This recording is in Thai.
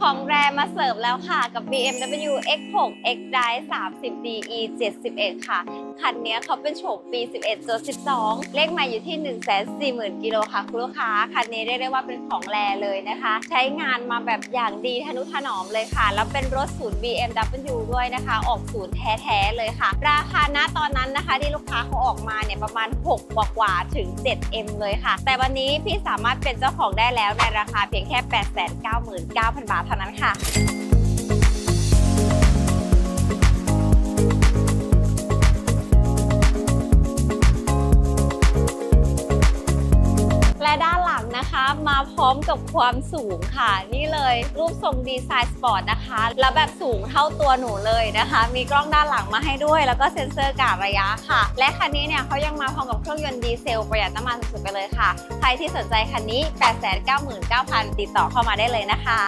ของแรมมาเสิร์ฟแล้วค่ะกับ BMW X6 X Drive 30 DE 71 ค่ะ คันนี้เขาเป็นโฉมปี 11ตัว12 เลขใหม่อยู่ที่ 140,000 กิโลค่ะ คุณลูกค้า คันนี้เรียกได้ว่าเป็นของแรเลยนะคะ ใช้งานมาแบบอย่างดีทนุถนอมเลยค่ะ แล้วเป็นรถศูนย์ BMW ด้วยนะคะ ออกศูนย์แท้ๆเลยค่ะ ราคาณตอนนั้นนะคะ ที่ลูกค้าเขาออกมาเนี่ยประมาณ 6 กว่าๆถึง 7M เลยค่ะ แต่วันนี้พี่สามารถเป็นเจ้าของได้แล้วในราคาเพียงแค่ 899,000 บาทเท่านั้นค่ะและด้านหลังนะคะมาพร้อมกับความสูงค่ะ นี่เลยรูปทรงดีไซน์สปอร์ตนะคะ แล้วแบบสูงเท่าตัวหนูเลยนะคะ มีกล้องด้านหลังมาให้ด้วย แล้วก็เซ็นเซอร์กาดระยะค่ะ และคันนี้เนี่ยเขายังมาพร้อมกับเครื่องยนต์ดีเซลประหยัดน้ำมันสุดๆไปเลยค่ะ ใครที่สนใจคันนี้ 899,000 ติดต่อเข้ามาได้เลยนะคะ